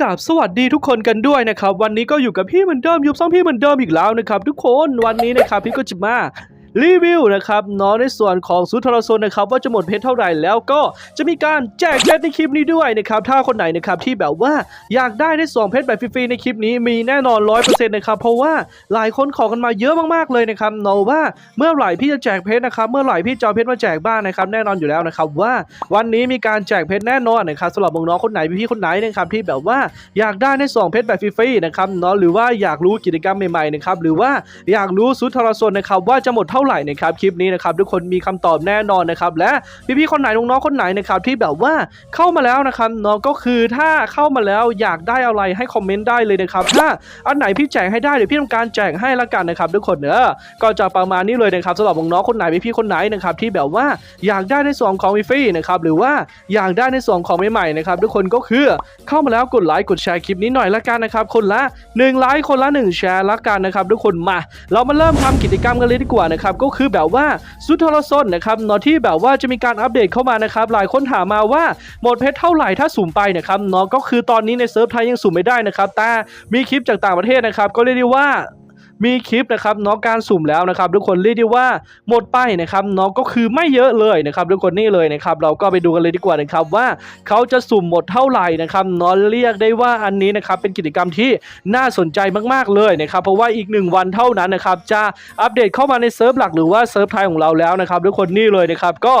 กราบสวัสดีทุกคนกันด้วยนะครับ วันนี้ก็อยู่กับพี่เหมือนเดิมยูบซ่องพี่เหมือนเดิมอีกแล้วนะครับ ทุกคนวันนี้นะครับพี่ก็จะมา รีวิวนะครับเนาะในส่วนของซูทรโซนนะครับว่าจะหมดเพชรเท่าไหร่แล้วก็จะมีการแจกเพชรในคลิปนี้ด้วยนะครับถ้าคนไหนนะครับที่แบบว่าอยากได้ได้สองเพชรแบบฟรีๆในคลิปนี้มีแน่นอนร้อยเปอร์เซ็นต์นะครับเพราะว่าหลายคนขอกันมาเยอะมากๆเลยนะครับเนาะว่าเมื่อไหร่พี่จะแจกเพชรนะครับเมื่อไหร่พี่จะเอาเพชรมาแจกบ้างนะครับแน่นอนอยู่แล้วนะครับว่าวันนี้มีการแจกเพชรแน่นอนนะครับสำหรับน้องๆคนไหนพี่ๆคนไหนนะครับที่แบบว่าอยากได้ในสองเพชรแบบฟรีๆนะครับเนาะหรือว่าอยากรู้กิจกรรมใหม่ๆนะครับหรือว่าอยากรู้ซุทรสนนะครับว่าจะหมดเท่าาไหร่นะครับคลิปนี้นะครับทุกคนมีคำตอบแน่นอนนะครับและพี่ๆคนไหนน้องๆคนไหนนะครับที่แบบว่าเข้ามาแล้วนะครับเนาะก็คือถ้าเข้ามาแล้วอยากได้อะไรให้คอมเมนต์ได้เลยนะครับถ้าอันไหนพี่แจกให้ได้เดี๋ยวพี่ทำการแจกให้ละกันนะครับทุกคนเนอะก็จะประมาณนี้เลยนะครับสำหรับน้องๆคนไหนพี่ๆคนไหนนะครับที่แบบว่าอยากได้ในส่วนของฟรีนะครับหรือว่าอยากได้ในส่วนของใหม่ๆนะครับทุกคนก็คือเข้ามาแล้วกดไลค์กดแชร์คลิปนี้หน่อยละกันนะครับคนละ1ไลค์คนละ1แชร์ละกันนะครับทุกคนมา เรามาเริ่มทำกิจกรรมกันเลยดีกว่านะครับก็คือแบบว่าสุดทรสนนะครับเนอะที่แบบว่าจะมีการอัปเดตเข้ามานะครับหลายคนถามมาว่าหมดเพชรเท่าไหร่ถ้าสุ่มไปนะครับเนาะก็คือตอนนี้ในเซิร์ฟไทยยังสุ่มไม่ได้นะครับแต่มีคลิปจากต่างประเทศนะครับก็เรียกได้ว่า มีคลิปนะครับเนาะการสุ่มแล้วนะครับทุกคนเรียกได้ว่าหมดไปนะครับเนาะก็คือไม่เยอะเลยนะครับทุกคนนี่เลยนะครับเราก็ไปดูกันเลยดีกว่านะครับว่าเขาจะสุ่มหมดเท่าไหร่นะครับเนาะเรียกได้ว่าอันนี้นะครับเป็นกิจกรรมที่น่าสนใจมากๆเลยนะครับเพราะว่าอีกหนึ่งวันเท่านั้นนะครับจะอัปเดตเข้ามาในเซิร์ฟหลักหรือว่าเซิร์ฟไทยของเราแล้วนะครับทุกคนนี่เลยนะครับก็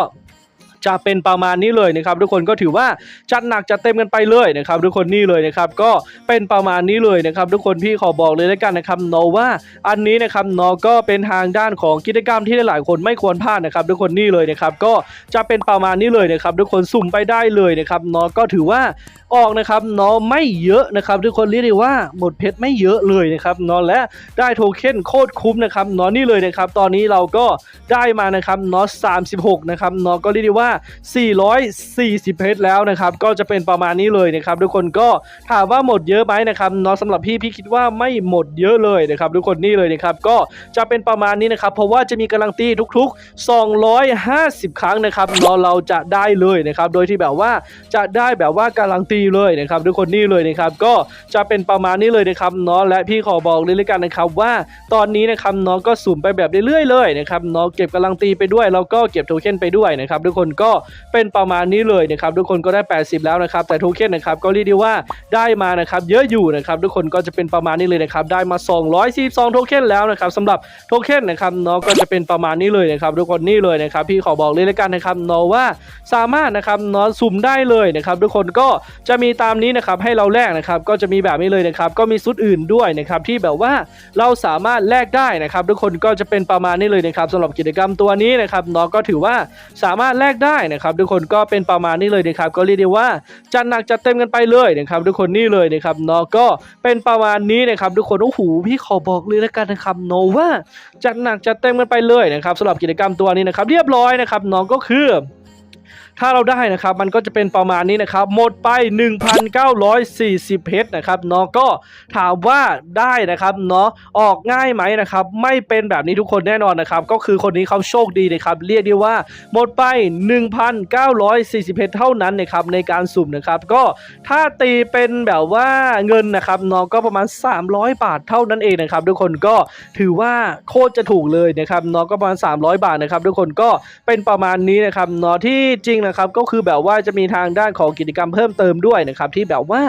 จะเป็นประมาณนี้เลยนะครับทุกคนก็ถือว่าจัดหนักจัดเต็มกันไปเลยนะครับทุกคนนี่เลยนะครับก็เป็นประมาณนี้เลยนะครับทุกคนพี่ขอบอกเลยแล้วกันนะครับเนาะว่าอันนี้นะครับเนาะก็เป็นทางด้านของกิจกรรมที่หลายคนไม่ควรพลาดนะครับทุกคนนี่เลยนะครับก็จะเป็นประมาณนี้เลยนะครับทุกคนสุ่มไปได้เลยนะครับเนาะก็ถือว่าออกนะครับเนาะไม่เยอะนะครับทุกคนเรียกได้ว่าหมดเพชรไม่เยอะเลยนะครับเนาะและได้โทเค็นโคตรคุ้มนะครับเนาะนี่เลยนะครับตอนนี้เราก็ได้มานะครับเนาะ36นะครับเนาะก็เรียกได้ว่า440เพชรแล้วนะครับ ก็จะเป็นประมาณนี้เลยนะครับ ทุกคนก็ถามว่าหมดเยอะไหมนะครับเนาะสำหรับพี่พี่คิดว่าไม่หมดเยอะเลยนะครับทุกคนนี่เลยนะครับก็จะเป็นประมาณนี้นะครับเพราะว่าจะมีการันตีทุกๆ 250 ครั้งนะครับเนาเราจะได้เลยนะครับโดยที่แบบว่าจะได้แบบว่าการันตีเลยนะครับทุกคนนี่เลยนะครับก็จะเป็นประมาณนี้เลยนะครับเนาะและพี่ขอบอกเลยเลยกันนะครับว่าตอนนี้นะครับเนาะก็สุ่มไปแบบเรื่อยๆเลยนะครับเนาะเก็บกำลังตีไปด้วยแล้วก็เก็บโทเค็นไปด้วยนะครับทุกคนก็เป็นประมาณนี้เลยนะครับทุกคนก็ได้ 80 แล้วนะครับแต่โทเค็นนะครับก็เรียกได้ว่าได้มานะครับเยอะอยู่นะครับทุกคนก็จะเป็นประมาณนี้เลยนะครับได้มา 242 โทเค็นแล้วนะครับสำหรับโทเค็นนะครับเนาะก็จะเป็นประมาณนี้เลยนะครับทุกคนนี่เลยนะครับพี่ขอบอกเลยเลยกันนะครับเนาะว่าสามารถนะครับเนาะสุ่มได้เลยนะครับทุกคนก็จะมีตามนี้นะครับให้เราแลกนะครับก็จะมีแบบนี้เลยนะครับก็มีซุดอื่นด้วยนะครับที่แบบว่าเราสามารถแลกได้นะครับทุกคนก็จะเป็นประมาณนี้เลยนะครับสำหรับกิจกรรมตัวนี้นะครับเนาะก็ถือว่าสามารถแลกได้ได้นะครับทุกคนก็เป็นประมาณนี้เลยนะครับก็เรียกได้ว่าจัดหนักจัดเต็มกันไปเลยนะครับทุกคนนี่เลยนะครับเนาะก็เป็นประมาณนี้นะครับทุกคนโอ้โหพี่ขอบอกเลยละกันนะครับโนว่าจัดหนักจัดเต็มกันไปเลยนะครับสำหรับกิจกรรมตัวนี้นะครับเรียบร้อยนะครับน้องก็คือ ถ้าเราได้นะครับมันก็จะเป็นประมาณนี้นะครับหมดไป 1,940เพชรนะครับเนาะก็ถามว่าได้นะครับเนาะออกง่ายไหมนะครับไม่เป็นแบบนี้ทุกคนแน่นอนนะครับก็คือคนนี้เขาโชคดีนะครับเรียกได้ว่าหมดไป 1,940เพชรเท่านั้นนะครับในการสุ่มนะครับก็ถ้าตีเป็นแบบว่าเงินนะครับเนาะก็ประมาณ 300 บาทเท่านั้นเองนะครับทุกคนก็ถือว่าโคตรจะถูกเลยนะครับเนาะก็ประมาณ 300 บาทนะครับทุกคนก็เป็นประมาณนี้นะครับเนาะที่จริงนะครับก็คือแบบว่าจะมีทางด้านของกิจกรรมเพิ่มเติมด้วยนะครับที่แบบว่า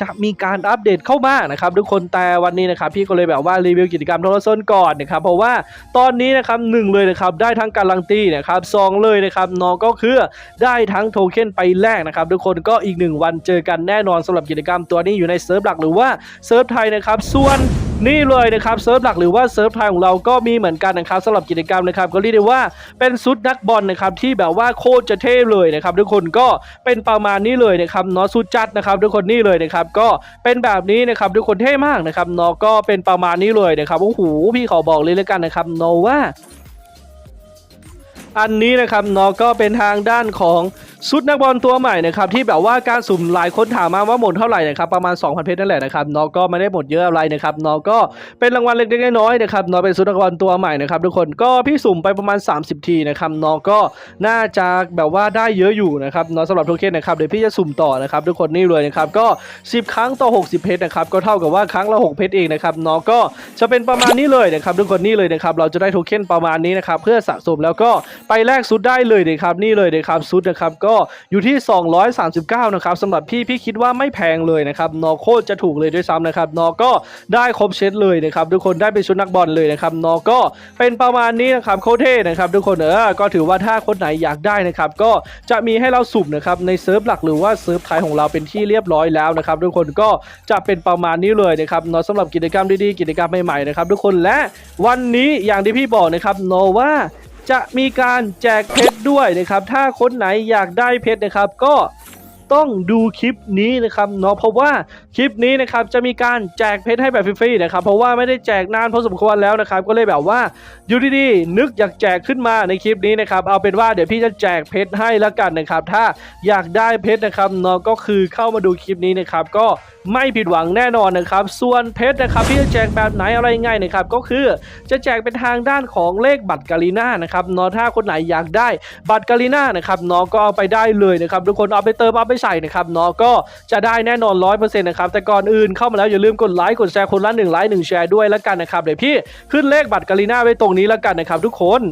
จะมีการอัปเดตเข้ามานะครับทุกคนแต่วันนี้นะครับพี่ก็เลยแบบว่ารีวิวกิจกรรมโทรศัพท์ก่อนนะครับเพราะว่าตอนนี้นะครับหนึ่งเลยนะครับได้ทั้งการันตีนะครับสองเลยนะครับน้องก็คือได้ทั้งโทเค็นไปแลกนะครับทุกคนก็อีกหนึ่งวันเจอกันแน่นอนสำหรับกิจกรรมตัวนี้อยู่ในเซิร์ฟหลักหรือว่าเซิร์ฟไทยนะครับส่วน นี่เลยนะครับเซิร์ฟหลักหรือว่าเซิร์ฟไทยของเราก็มีเหมือนกันนะครับสำหรับกิจกรรมนะครับก็เรียกได้ว่าเป็นซุดนักบอลนะครับที่แบบว่าโคตรจะเท่เลยนะครับทุกคนก็เป็นประมาณนี้เลยนะครับเนาะซุดจัดนะครับทุกคนนี่เลยนะครับก็เป็นแบบนี้นะครับทุกคนเท่มากนะครับเนาะก็เป็นประมาณนี้เลยนะครับโอ้โหพี่ขอบอกเลยแล้วกันนะครับเนาะว่า อันนี้นะครับเนาะก็เป็นทางด้านของชุดนักบอลตัวใหม่นะครับที่แบบว่าการสุ่มหลายคนถามมาว่าหมดเท่าไหร่นะครับประมาณ 2,000 เพชรนั่นแหละนะครับน้องก็ไม่ได้หมดเยอะอะไรนะครับน้องก็เป็นรางวัลเล็กๆน้อยๆนะครับน้องเป็นชุดนักบอลตัวใหม่นะครับทุกคนก็พี่สุ่มไปประมาณ 30 ทีนะครับน้องก็น่าจะแบบว่าได้เยอะอยู่นะครับน้องสำหรับโทเค็นนะครับเดี๋ยวพี่จะสุ่มต่อนะครับทุกคนนี่เลยนะครับก็ 10 ครั้งต่อ 60 เพชรนะครับก็เท่ากับว่าครั้งละ 6 เพชรเองนะครับน้องก็จะเป็นประมาณนี้เลยนะครับทุกคนนี่เลยนะครับเราจะได้โทเค็นประมาณนี้นะครับเพื่อสะสมแล้วก็ไปแลกซุดได้เลยนะครับนี่เลยนะครับซุดนะครับก็อยู่ที่ 239 นะครับสำหรับพี่พี่คิดว่าไม่แพงเลยนะครับนอโคตรจะถูกเลยด้วยซ้ำนะครับนอก็ได้ครบเซตเลยนะครับทุกคนได้เป็นชุดนักบอลเลยนะครับนอก็เป็นประมาณนี้นะครับโคเท่นะครับทุกคนเออก็ถือว่าถ้าคนไหนอยากได้นะครับก็จะมีให้เราสุ่มนะครับในเซิร์ฟหลักหรือว่าเซิร์ฟไทยของเราเป็นที่เรียบร้อยแล้วนะครับทุกคนก็จะเป็นประมาณนี้เลยนะครับนอสำหรับกิจกรรมดีๆกิจกรรมใหม่ๆนะครับทุกคนและวันนี้อย่างที่พี่บอกนะครับนอว่า จะมีการแจกเพชรด้วยนะครับ ถ้าคนไหนอยากได้เพชรนะครับ ก็ ต้องดูคลิปนี้นะครับเนาะเพราะว่าคลิปนี้นะครับจะมีการแจกเพชรให้แบบฟรีๆนะครับเพราะว่าไม่ได้แจกนานพอสมควรแล้วนะครับก็เลยแบบว่าอยู่ดีๆนึกอยากแจกขึ้นมาในคลิปนี้นะครับเอาเป็นว่าเดี๋ยวพี่จะแจกเพชรให้แล้วกันนะครับถ้าอยากได้เพชรนะครับเนาะก็คือเข้ามาดูคลิปนี้นะครับก็ไม่ผิดหวังแน่นอนนะครับ ส่วนเพชรนะครับพี่จะแจกแบบไหนอะไรง่ายนะครับก็คือจะแจกเป็นทางด้านของเลขบัตรกาลีน่านะครับเนาะถ้าคนไหนอยากได้บัตรกาลีน่านะครับเนาะก็เอาไปได้เลยนะครับทุกคนเอาไปเติมเอาไปใส่นะครับเนาะก็จะได้แน่นอนร้อยเปอร์เซ็นต์นะครับแต่ก่อนอื่นเข้ามาแล้วอย่าลืมกดไลค์กดแชร์คนละหนึ่งไลค์หนึ่งแชร์ด้วยแล้วกันนะครับเดี๋ยวพี่ขึ้นเลขบัตรกาลีน่าไว้ตรงนี้แล้วกันนะครับทุกคน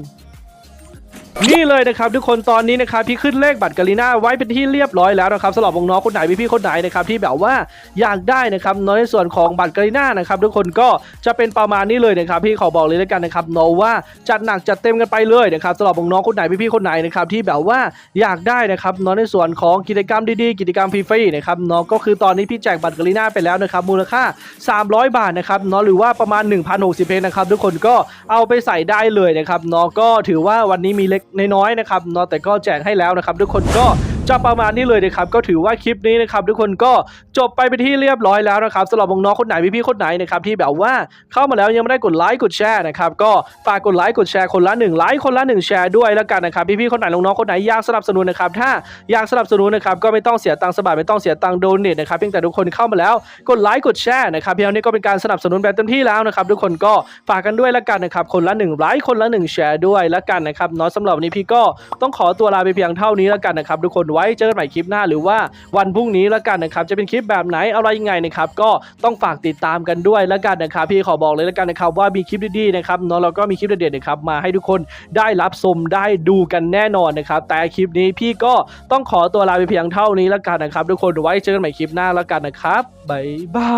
นี่เลยนะครับทุกคนตอนนี้นะครับพี่ขึ้นเลขบัตรกาลิน่าไว้เป็นที่เรียบร้อยแล้วนะครับสำหรับน้องคนไหนพี่ๆคนไหนนะครับที่แบบว่าอยากได้นะครับในส่วนของบัตรกาลิน่านะครับทุกคนก็จะเป็นประมาณนี้เลยนะครับพี่ขอบอกเลยแล้วกันนะครับเนอะว่าจัดหนักจัดเต็มกันไปเลยนะครับสำหรับน้องคนไหนพี่ๆคนไหนนะครับที่แบบว่าอยากได้นะครับเนอะในส่วนของกิจกรรมดีๆ กิจกรรมฟรีๆนะครับเนอะก็คือตอนนี้พี่แจกบัตรกาลิน่าไปแล้วนะครับมูลค่า 300 บาทนะครับเนอะหรือว่าประมาณ 1,060เพนนะครับทุกคนก็เอาไปใส่ได้เลยนะครับเนอะก็ถือว่าวันนี้มีเล็กน้อยๆนะครับเนาะแต่ก็แจกให้แล้วนะครับทุกคนก็ จะประมาณนี้เลยนะครับก็ถือว่าคลิปนี้นะครับทุกคนก็จบไปเป็นที่เรียบร้อยแล้วนะครับสำหรับน้องๆคนไหนพี่ๆคนไหนนะครับที่แบบว่าเข้ามาแล้วยังไม่ได้กดไลค์กดแชร์นะครับก็ฝากกดไลค์กดแชร์คนละหนึ่งไลค์คนละหนึ่งแชร์ด้วยแล้วกันนะครับพี่ๆคนไหนน้องๆคนไหนอยากสนับสนุนนะครับถ้าอยากสนับสนุนนะครับก็ไม่ต้องเสียตังค์สบายไม่ต้องเสียตังค์โดเนทนะครับเพียงแต่ทุกคนเข้ามาแล้วกดไลค์กดแชร์นะครับเพียงนี้ก็เป็นการสนับสนุนแบบเต็มที่แล้วนะครับทุกคนก็ฝากกันด้วยแล้วกันนะครับคนละหนึ่งไลค์คนละหนึ่งแชร์ด้วยแล้วกันนะครับเนาะสำหรับวันนี้พี่ก็ต้องขอตัวลาไปเพียงเท่านี้แล้วกันนะครับทุกคนไว้เจอกันใหม่คลิปหน้าหรือว่าวันพรุ่งนี้แล้วกันนะครับจะเป็นคลิปแบบไหนอะไรยังไงนะครับก็ต้องฝากติดตามกันด้วยแล้วกันนะครับพี่ขอบอกเลยแล้วกันนะครับว่ามีคลิปดีๆนะครับเนาะแล้วก็มีคลิปเด็ดๆนะครับมาให้ทุกคนได้รับชมได้ดูกันแน่นอนนะครับแต่คลิปนี้พี่ก็ต้องขอตัวลาไปเพียงเท่านี้แล้วกันนะครับ ทุกคนไว้เจอกันใหม่คลิปหน้าแล้วกันนะครับบ๊ายบา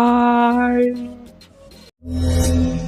ย